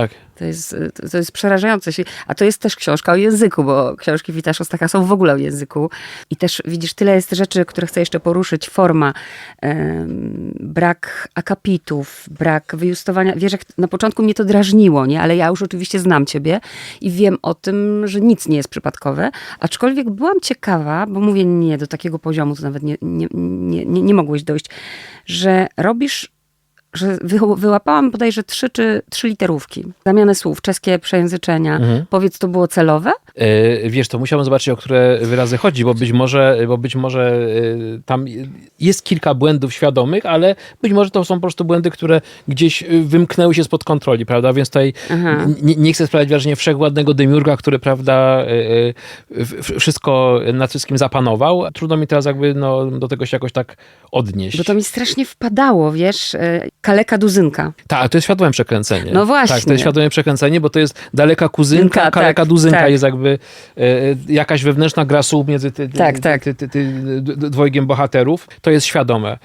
Tak. To jest, to jest przerażające. A to jest też książka o języku, bo książki Wita Szostaka są w ogóle o języku. I też widzisz, tyle jest rzeczy, które chcę jeszcze poruszyć. Forma, em, brak akapitów, brak wyjustowania. Wiesz, jak na początku mnie to drażniło, nie? Ale ja już oczywiście znam ciebie i wiem o tym, że nic nie jest przypadkowe. Aczkolwiek byłam ciekawa, bo mówię nie, do takiego poziomu to nawet nie, nie, nie, nie, nie mogłeś dojść, że robisz że wy, wyłapałam bodajże trzy, czy trzy literówki. Zamianę słów, czeskie przejęzyczenia. Powiedz, to było celowe? E, Wiesz, to musiałbym zobaczyć, o które wyrazy chodzi, bo być może, bo być może e, tam jest kilka błędów świadomych, ale być może to są po prostu błędy, które gdzieś e, wymknęły się spod kontroli, prawda? Więc tutaj nie, chcę sprawiać wrażenia wszechwładnego demiurga, który, prawda, w- wszystko nad wszystkim zapanował. Trudno mi teraz jakby no, do tego się jakoś tak odnieść. Bo to mi strasznie wpadało, wiesz, kaleka duzynka. Tak, to jest świadome przekręcenie. No właśnie. Tak, to jest świadome przekręcenie, bo to jest daleka kuzynka, Dynka, kaleka tak, duzynka tak. jest jakby e, jakaś wewnętrzna gra słów między ty, ty, Tak, tak. Ty, ty, ty, dwojgiem bohaterów. To jest świadome.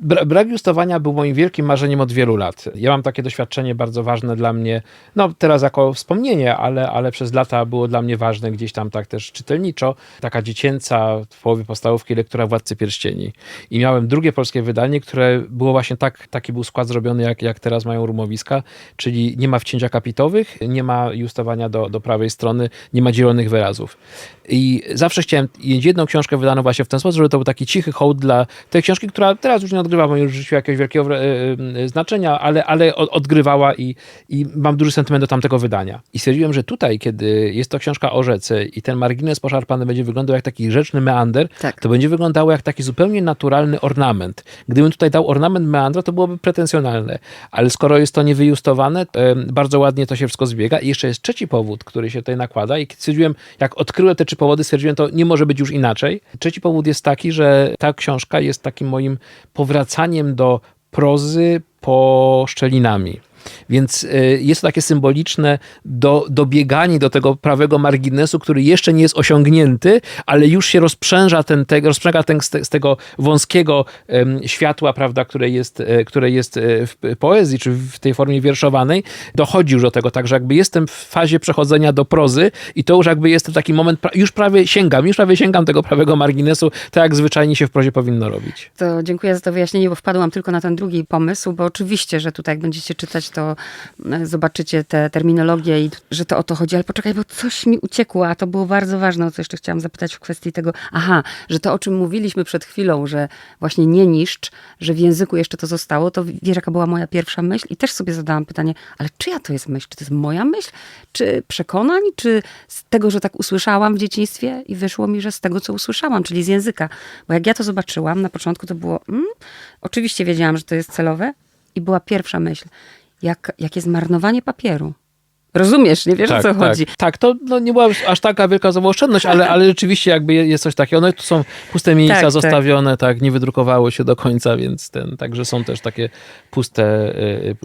Bra, brak justowania był moim wielkim marzeniem od wielu lat. Ja mam takie doświadczenie bardzo ważne dla mnie, no teraz jako wspomnienie, ale, ale przez lata było dla mnie ważne gdzieś tam tak też czytelniczo. Taka dziecięca w połowie podstawówki lektura Władcy Pierścieni. I miałem drugie polskie wydanie, które było właśnie tak, taki był skład zrobiony, jak, jak teraz mają rumowiska, czyli nie ma wcięcia kapitowych, nie ma justowania do, do prawej strony, nie ma dzielonych wyrazów. I zawsze chciałem jedną książkę wydaną właśnie w ten sposób, żeby to był taki cichy hołd dla tej książki, która teraz już nie odgrywa w moim życiu jakiegoś wielkiego e, e, znaczenia, ale, ale od- odgrywała i, i mam duży sentyment do tamtego wydania. I stwierdziłem, że tutaj, kiedy jest to książka o rzece i ten margines poszarpany będzie wyglądał jak taki rzeczny meander, Tak. to będzie wyglądało jak taki zupełnie naturalny ornament. Gdybym tutaj dał ornament meandra, to byłoby pretensjonalne. Ale skoro jest to niewyjustowane, bardzo ładnie to się wszystko zbiega. I jeszcze jest trzeci powód, który się tutaj nakłada i stwierdziłem, jak odkryłem te trzy powody, stwierdziłem, to nie może być już inaczej. Trzeci powód jest taki, że ta książka jest takim moim powracaniem do prozy po szczelinami. Więc y, jest to takie symboliczne do, dobieganie do tego prawego marginesu, który jeszcze nie jest osiągnięty, ale już się rozprzęża ten, te, rozprzęga ten z, te, z tego wąskiego światła, prawda, które jest, e, które jest e, w poezji, czy w tej formie wierszowanej, dochodzi już do tego, także jakby jestem w fazie przechodzenia do prozy i to już jakby jest taki moment, już prawie sięgam, już prawie sięgam tego prawego marginesu, tak jak zwyczajnie się w prozie powinno robić. To dziękuję za to wyjaśnienie, bo wpadłam tylko na ten drugi pomysł, bo oczywiście, że tutaj będziecie czytać, to e, zobaczycie te terminologie i że to o to chodzi. Ale poczekaj, bo coś mi uciekło, a to było bardzo ważne, o co jeszcze chciałam zapytać w kwestii tego, aha, że to o czym mówiliśmy przed chwilą, że właśnie nie niszcz, że w języku jeszcze to zostało, to wiesz jaka była moja pierwsza myśl? I też sobie zadałam pytanie, ale czyja to jest myśl? Czy to jest moja myśl? Czy przekonań? Czy z tego, że tak usłyszałam w dzieciństwie i wyszło mi, że z tego, co usłyszałam, czyli z języka. Bo jak ja to zobaczyłam, na początku to było, mm, oczywiście wiedziałam, że to jest celowe i była pierwsza myśl, jak, jakie zmarnowanie papieru. Rozumiesz, nie wiesz o co tak, chodzi. Tak, to no, nie była aż taka wielka zaoszczędność, ale, ale rzeczywiście jakby je- jest coś takiego. No i tu są puste miejsca Tak, tak. zostawione, tak. nie wydrukowało się do końca, więc ten, także są też takie puste,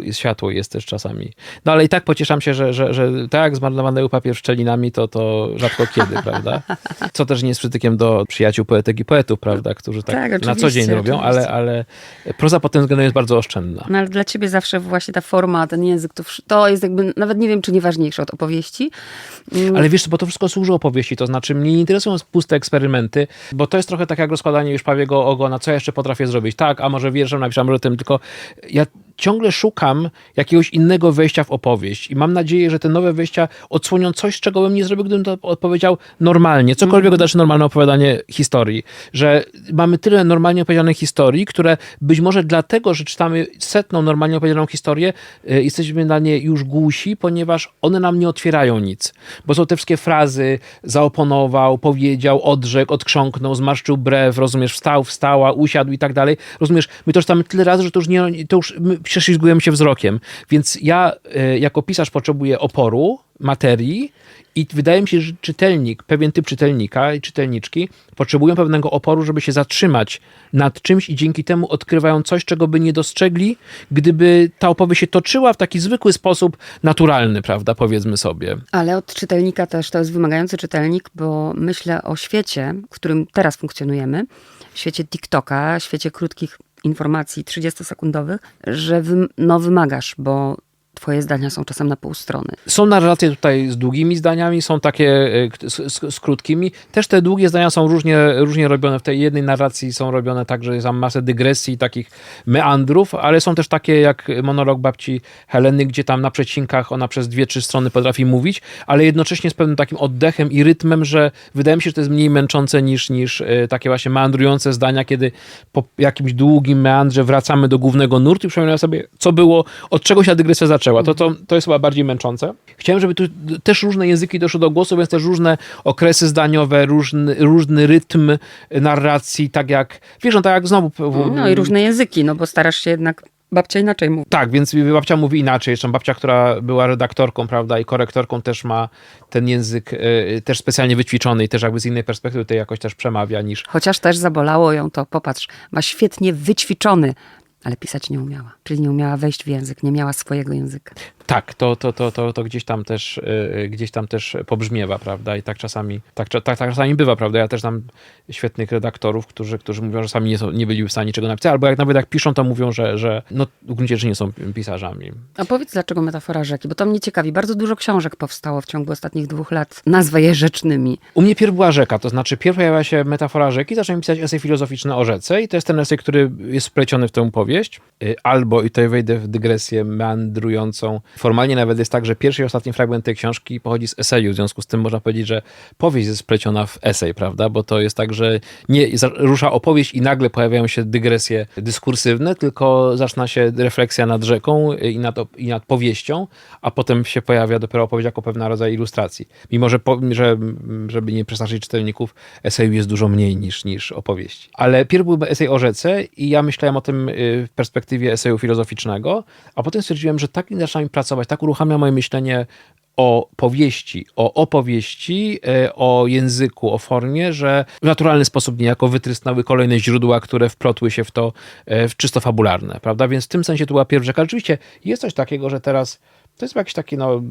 y, światło jest też czasami. No ale i tak pocieszam się, że, że, że tak jak zmarnowany papier szczelinami, to, to rzadko kiedy, prawda? Co też nie jest przytykiem do przyjaciół poetek i poetów, prawda, którzy tak, Tak, na co dzień robią, ale, oczywiście. ale proza pod tym względem jest bardzo oszczędna. No ale dla ciebie zawsze właśnie ta forma, ten język, to, to jest jakby, nawet nie wiem, czy nie ważniejsze od opowieści. Mm, Ale wiesz, bo to wszystko służy opowieści, to znaczy mnie nie interesują puste eksperymenty, bo to jest trochę tak jak rozkładanie już prawiego ogona, co ja jeszcze potrafię zrobić. Tak, a może wierszem napiszę, a może tym, tylko ja ciągle szukam jakiegoś innego wejścia w opowieść i mam nadzieję, że te nowe wejścia odsłonią coś, czego bym nie zrobił, gdybym to odpowiedział normalnie. Cokolwiek mm. znaczy normalne opowiadanie historii. Że mamy tyle normalnie opowiedzianych historii, które być może dlatego, że czytamy setną normalnie opowiedzianą historię, y, jesteśmy na nie już głusi, ponieważ one nam nie otwierają nic. Bo są te wszystkie frazy, zaoponował, powiedział, odrzekł, odkrząknął, zmarszczył brew, rozumiesz, wstał, wstała, usiadł i tak dalej. Rozumiesz, my to czytamy tyle razy, że to już nie, to już my prześlizgujemy się wzrokiem. Więc ja y, jako pisarz potrzebuję oporu, materii i wydaje mi się, że czytelnik, pewien typ czytelnika i czytelniczki potrzebują pewnego oporu, żeby się zatrzymać nad czymś i dzięki temu odkrywają coś, czego by nie dostrzegli, gdyby ta opowieść się toczyła w taki zwykły sposób naturalny, prawda, powiedzmy sobie. Ale od czytelnika też to jest wymagający czytelnik, bo myślę o świecie, w którym teraz funkcjonujemy, świecie TikToka, świecie krótkich informacji 30-sekundowych, że no wymagasz, bo twoje zdania są czasem na pół strony. Są narracje tutaj z długimi zdaniami, są takie e, z, z, krótkimi. Też te długie zdania są różnie, różnie robione. W tej jednej narracji są robione tak, że jest tam masę dygresji, takich meandrów, ale są też takie jak monolog babci Heleny, gdzie tam na przecinkach ona przez dwie, trzy strony potrafi mówić, ale jednocześnie z pewnym takim oddechem i rytmem, że wydaje mi się, że to jest mniej męczące niż, niż e, takie właśnie meandrujące zdania, kiedy po jakimś długim meandrze wracamy do głównego nurtu i przypominamy sobie, co było, od czego się dygresja zaczęła. To, to, to jest chyba bardziej męczące. Chciałem, żeby tu też różne języki doszły do głosu, więc też różne okresy zdaniowe, różny, różny rytm narracji, tak jak, wiesz, no tak jak znowu... No i różne języki, no bo starasz się jednak, babcia inaczej mówi. Tak, więc babcia mówi inaczej. Zresztą babcia, która była redaktorką, prawda, i korektorką też ma ten język y, też specjalnie wyćwiczony i też jakby z innej perspektywy to jakoś też przemawia niż... Chociaż też zabolało ją to, popatrz, ma świetnie wyćwiczony, ale pisać nie umiała. Czyli nie umiała wejść w język, nie miała swojego języka. Tak, to, to, to, to, to gdzieś tam też y, gdzieś tam też pobrzmiewa, prawda? I tak czasami, tak, tak, tak czasami bywa, prawda? Ja też znam świetnych redaktorów, którzy, którzy mówią, że sami nie, są, nie byli w stanie niczego napisać, albo jak nawet jak piszą, to mówią, że, że no w gruncie rzeczy nie są pisarzami. A powiedz, dlaczego metafora rzeki? Bo to mnie ciekawi. Bardzo dużo książek powstało w ciągu ostatnich dwóch lat. Nazwę je rzecznymi. U mnie pierw była rzeka, to znaczy pierw pojawia się metafora rzeki, zacząłem pisać esej filozoficzny o rzece i to jest ten esej, który jest wpleciony w tę powieść, Y, albo, i tutaj wejdę w dygresję meandrującą, formalnie nawet jest tak, że pierwszy i ostatni fragment tej książki pochodzi z eseju, w związku z tym można powiedzieć, że powieść jest wpleciona w esej, prawda, bo to jest tak, że nie za- rusza opowieść i nagle pojawiają się dygresje dyskursywne, tylko zaczyna się refleksja nad rzeką i nad, i nad powieścią, a potem się pojawia dopiero opowieść jako pewna rodzaj ilustracji. Mimo, że, po, że żeby nie przestraszyć czytelników, eseju jest dużo mniej niż, niż opowieści. Ale pierw był esej o rzece i ja myślałem o tym y, w perspektywie eseju filozoficznego, a potem stwierdziłem, że tak zaczynam pracować, tak uruchamia moje myślenie o powieści, o opowieści, e, o języku, o formie, że w naturalny sposób niejako wytrysnęły kolejne źródła, które wplotły się w to e, w czysto fabularne, prawda? Więc w tym sensie to była pierwsza rzeka. Oczywiście jest coś takiego, że teraz to jest jakiś taki no,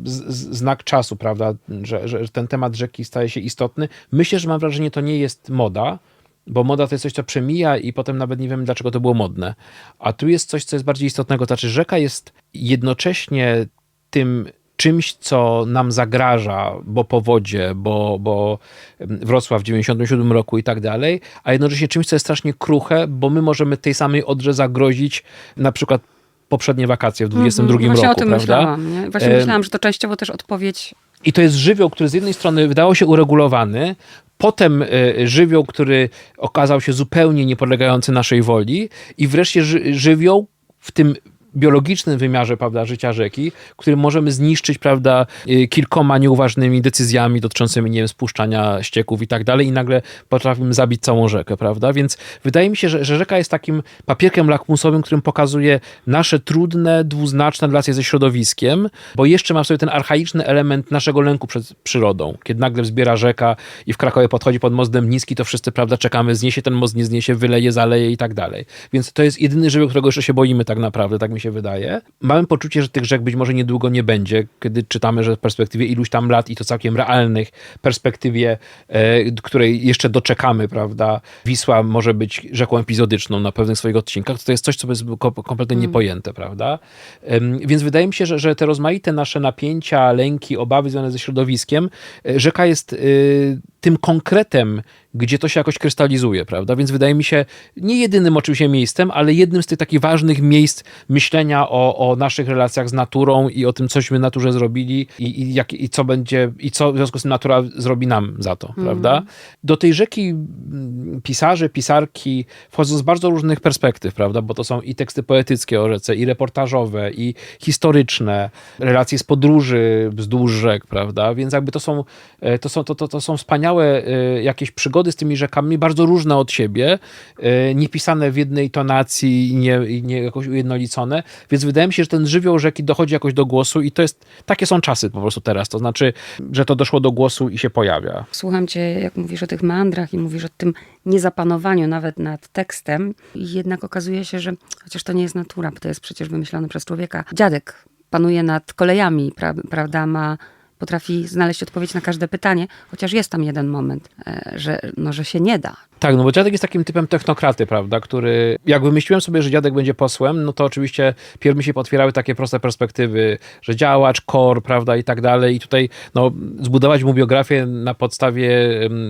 znak czasu, prawda, że, że ten temat rzeki staje się istotny. Myślę, że mam wrażenie, to nie jest moda, bo moda to jest coś, co przemija i potem nawet nie wiemy, dlaczego to było modne. A tu jest coś, co jest bardziej istotnego. To znaczy, rzeka jest jednocześnie tym czymś, co nam zagraża, bo powodzie, bo, bo Wrocław w 97 roku i tak dalej, a jednocześnie czymś, co jest strasznie kruche, bo my możemy tej samej odrze zagrozić na przykład poprzednie wakacje w 22 Mhm, Właśnie roku, o tym prawda? myślałam. Nie? Właśnie myślałam, że to częściowo też odpowiedź i to jest żywioł, który z jednej strony wydawał się uregulowany, potem y, żywioł, który okazał się zupełnie niepodlegający naszej woli i wreszcie ży, żywioł w tym biologicznym wymiarze prawda, życia rzeki, który możemy zniszczyć prawda, y, kilkoma nieuważnymi decyzjami dotyczącymi nie wiem, spuszczania ścieków i tak dalej i nagle potrafimy zabić całą rzekę, prawda? Więc wydaje mi się, że, że rzeka jest takim papierkiem lakmusowym, którym pokazuje nasze trudne, dwuznaczne relacje ze środowiskiem, bo jeszcze ma w sobie ten archaiczny element naszego lęku przed przyrodą. Kiedy nagle wzbiera rzeka i w Krakowie podchodzi pod most Dębnicki, to wszyscy, prawda, czekamy, zniesie ten most, nie zniesie, wyleje, zaleje i tak dalej. Więc to jest jedyny żywioł, którego jeszcze się boimy tak naprawdę, tak mi się wydaje. Mamy poczucie, że tych rzek być może niedługo nie będzie, kiedy czytamy, że w perspektywie iluś tam lat i to całkiem realnych perspektywie, e, której jeszcze doczekamy, prawda, Wisła może być rzeką epizodyczną na pewnych swoich odcinkach, to jest coś, co jest ko- kompletnie niepojęte, prawda? Więc wydaje mi się, że, że te rozmaite nasze napięcia, lęki, obawy związane ze środowiskiem, e, rzeka jest y, tym konkretem, gdzie to się jakoś krystalizuje, prawda? Więc wydaje mi się nie jedynym oczywiście miejscem, ale jednym z tych takich ważnych miejsc myślenia o, o naszych relacjach z naturą i o tym, cośmy naturze zrobili i, i, jak, i co będzie, i co w związku z tym natura zrobi nam za to, prawda? Do tej rzeki mm, pisarze, pisarki wchodzą z bardzo różnych perspektyw, prawda? Bo to są i teksty poetyckie o rzece, i reportażowe, i historyczne, relacje z podróży wzdłuż rzek, prawda? Więc jakby to są, e, to są, to, to, to są wspaniałe e, jakieś przygody z tymi rzekami, bardzo różne od siebie, e, niepisane w jednej tonacji i nie, nie jakoś ujednolicone, więc wydaje mi się, że ten żywioł rzeki dochodzi jakoś do głosu i to jest, takie są czasy po prostu teraz, to znaczy, że to doszło do głosu i się pojawia. Słucham cię, jak mówisz o tych meandrach i mówisz o tym niezapanowaniu nawet nad tekstem. I jednak okazuje się, że chociaż to nie jest natura, bo to jest przecież wymyślone przez człowieka. Dziadek panuje nad kolejami, pra, prawda, ma potrafi znaleźć odpowiedź na każde pytanie, chociaż jest tam jeden moment, e, że, no, że się nie da. Tak, no bo dziadek jest takim typem technokraty, prawda, który jak wymyśliłem sobie, że dziadek będzie posłem, no to oczywiście pierw mi się potwierały takie proste perspektywy, że działacz, kor, prawda, i tak dalej i tutaj, no, zbudować mu biografię na podstawie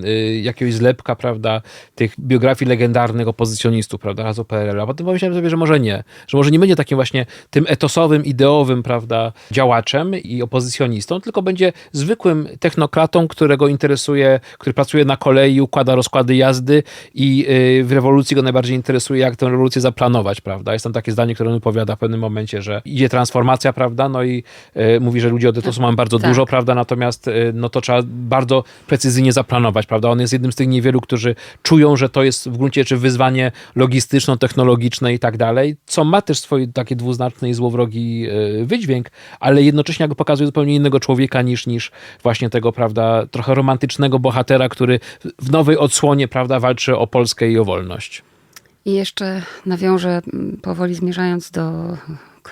y, jakiegoś zlepka, prawda, tych biografii legendarnych opozycjonistów, prawda, razu PRL, a potem pomyślałem sobie, że może nie, że może nie będzie takim właśnie tym etosowym, ideowym, prawda, działaczem i opozycjonistą, tylko będzie zwykłym technokratą, którego interesuje, który pracuje na kolei, układa rozkłady jazdy i y, w rewolucji go najbardziej interesuje, jak tę rewolucję zaplanować, prawda? Jest tam takie zdanie, które on opowiada w pewnym momencie, że idzie transformacja, prawda? No i y, mówi, że ludzie od etosu mają bardzo Tak. dużo, prawda? Natomiast y, no to trzeba bardzo precyzyjnie zaplanować, prawda? On jest jednym z tych niewielu, którzy czują, że to jest w gruncie rzeczy wyzwanie logistyczno-technologiczne i tak dalej, co ma też swój taki dwuznaczny i złowrogi wydźwięk, ale jednocześnie jakby pokazuje zupełnie innego człowieka niż, niż właśnie tego, prawda, trochę romantycznego bohatera, który w nowej odsłonie, prawda, walczy o Polskę i o wolność. I jeszcze nawiążę mm, powoli zmierzając do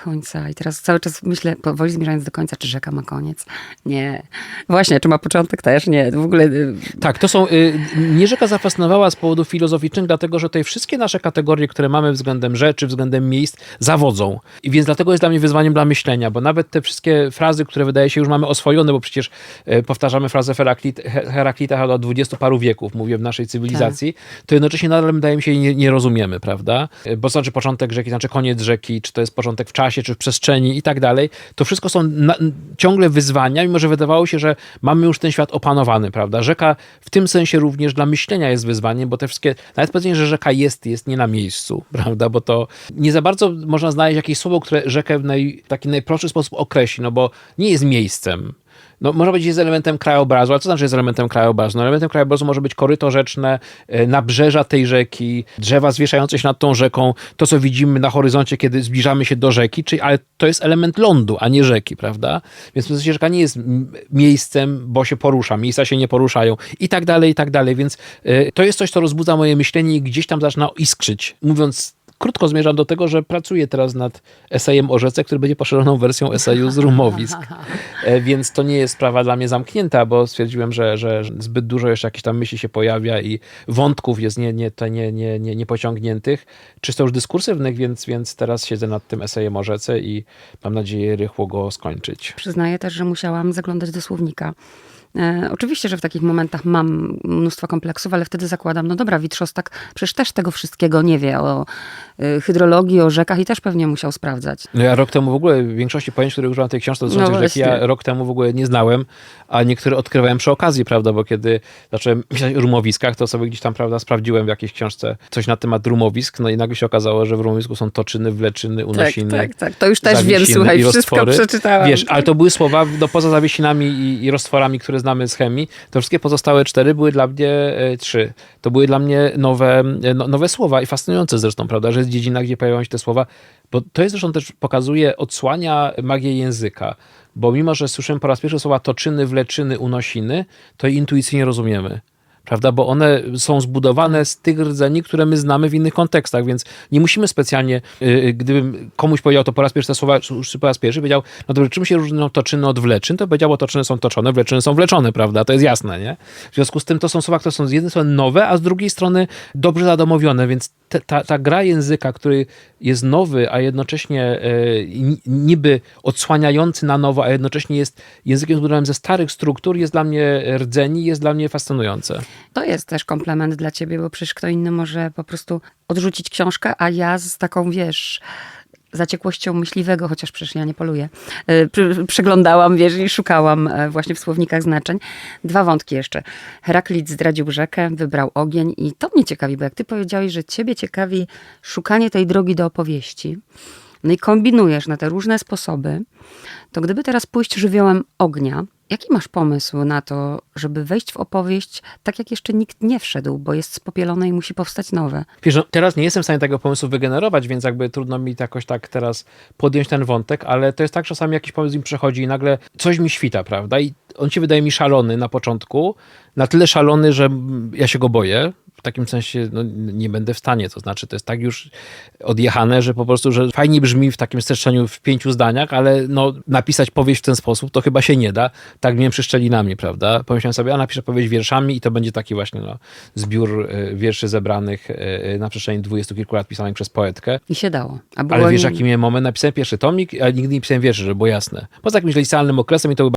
końca. I teraz cały czas myślę, powoli zmierzając do końca, czy rzeka ma koniec? Nie. Właśnie, czy ma początek? Też nie. W ogóle y, Tak, to są. Y, mnie rzeka zafascynowała z powodów filozoficznych, dlatego że tutaj wszystkie nasze kategorie, które mamy względem rzeczy, względem miejsc, zawodzą. I więc dlatego jest dla mnie wyzwaniem dla myślenia, bo nawet te wszystkie frazy, które wydaje się już mamy oswojone, bo przecież y, powtarzamy frazę Heraklit, He- Heraklita od dwudziestu paru wieków, mówię w naszej cywilizacji, to jednocześnie nadal wydaje mi się nie, nie rozumiemy, prawda? Y, Bo to znaczy początek rzeki, znaczy koniec rzeki, czy to jest początek w czasie, czy w przestrzeni i tak dalej. To wszystko są na, ciągle wyzwania, mimo że wydawało się, że mamy już ten świat opanowany, prawda? Rzeka w tym sensie również dla myślenia jest wyzwaniem, bo te wszystkie, nawet powiedzenie, że rzeka jest, jest nie na miejscu, prawda? Bo to nie za bardzo można znaleźć jakieś słowo, które rzekę w naj, taki najprostszy sposób określi, no bo nie jest miejscem. No, może być jest elementem krajobrazu, ale co znaczy jest elementem krajobrazu? No, elementem krajobrazu może być koryto rzeczne, e, nabrzeża tej rzeki, drzewa zwieszające się nad tą rzeką, to co widzimy na horyzoncie, kiedy zbliżamy się do rzeki, czyli, ale to jest element lądu, a nie rzeki, prawda? Więc w sensie rzeka nie jest miejscem, bo się porusza, miejsca się nie poruszają i tak dalej, i tak dalej, więc e, to jest coś, co rozbudza moje myślenie i gdzieś tam zaczyna iskrzyć. Mówiąc krótko zmierzam do tego, że pracuję teraz nad esejem o rzece, który będzie poszerzoną wersją eseju z rumowisk. E, Więc to nie jest sprawa dla mnie zamknięta, bo stwierdziłem, że, że zbyt dużo jeszcze jakichś tam myśli się pojawia i wątków jest nie, nie, te nie, nie, nie, niepociągniętych, czysto już dyskursywnych, więc, więc teraz siedzę nad tym esejem o rzece i mam nadzieję rychło go skończyć. przyznaję też, że musiałam zaglądać do słownika. E, oczywiście, że w takich momentach mam mnóstwo kompleksów, ale wtedy zakładam, no dobra, Witrzostak przecież też tego wszystkiego nie wie o y, hydrologii, o rzekach i też pewnie musiał sprawdzać. No ja rok temu w ogóle większości pojęć, które używam w tej książce dotyczącej No rzeki, ja rok temu w ogóle nie znałem, a niektóre odkrywałem przy okazji, prawda, bo kiedy zacząłem myśleć o rumowiskach, to sobie gdzieś tam, prawda, sprawdziłem w jakiejś książce coś na temat rumowisk, no i nagle się okazało, że w rumowisku są toczyny, wleczyny, unosiny. Tak, tak, tak. To już też wiem, słuchaj, wszystko roztwory. przeczytałam. Wiesz, ale to były słowa, no poza zawiesinami i, i roztworami, które znamy z chemii, to wszystkie pozostałe cztery były dla mnie, e, trzy, to były dla mnie nowe, e, no, nowe słowa i fascynujące zresztą, prawda, że jest dziedzina, gdzie pojawiają się te słowa, bo to jest zresztą też pokazuje, odsłania magię języka, bo mimo, że słyszymy po raz pierwszy słowa toczyny, wleczyny, unosiny, to intuicyjnie rozumiemy. Prawda, bo one są zbudowane z tych rdzeni, które my znamy w innych kontekstach, więc nie musimy specjalnie, yy, gdybym komuś powiedział to po raz pierwszy te słowa, po raz pierwszy, powiedział, no dobrze, czym się różnią toczyny od wleczyn, to powiedział, bo toczyny są toczone, wleczyny są wleczone, prawda, to jest jasne, nie? W związku z tym to są słowa, które są z jednej strony nowe, a z drugiej strony dobrze zadomowione, więc te, ta, ta gra języka, który jest nowy, a jednocześnie ni- niby odsłaniający na nowo, a jednocześnie jest językiem zbudowanym ze starych struktur, jest dla mnie rdzeni, jest dla mnie fascynujące. To jest też komplement dla ciebie, bo przecież kto inny może po prostu odrzucić książkę, a ja z taką, wiesz, zaciekłością myśliwego, chociaż przecież ja nie poluję, przy- przeglądałam, wiesz, i szukałam e, właśnie w słownikach znaczeń. Dwa wątki jeszcze. Heraklit zdradził rzekę, wybrał ogień i to mnie ciekawi, bo jak ty powiedziałeś, że ciebie ciekawi szukanie tej drogi do opowieści, no i kombinujesz na te różne sposoby, to gdyby teraz pójść żywiołem ognia, jaki masz pomysł na to, żeby wejść w opowieść tak, jak jeszcze nikt nie wszedł, bo jest spopielone i musi powstać nowe? Wiesz, no, teraz nie jestem w stanie tego pomysłu wygenerować, więc jakby trudno mi jakoś tak teraz podjąć ten wątek, ale to jest tak, że czasami jakiś pomysł mi przechodzi i nagle coś mi świta, prawda? I on się wydaje mi szalony na początku, na tyle szalony, że ja się go boję. W takim sensie no, nie będę w stanie. To znaczy, to jest tak już odjechane, że po prostu, że fajnie brzmi w takim streszczeniu w pięciu zdaniach, ale no, napisać powieść w ten sposób to chyba się nie da. Tak mnie przyszczelinami, prawda? Pomyślałem sobie, a napiszę powieść wierszami i to będzie taki właśnie no, zbiór e, wierszy zebranych e, na przestrzeni dwudziestu kilku lat pisanych przez poetkę. I się dało. Ale wiesz, nie- jaki miałem moment? Napisałem pierwszy tomik, a nigdy nie pisałem wierszy, żeby było jasne. Poza jakimś licealnym okresem i to był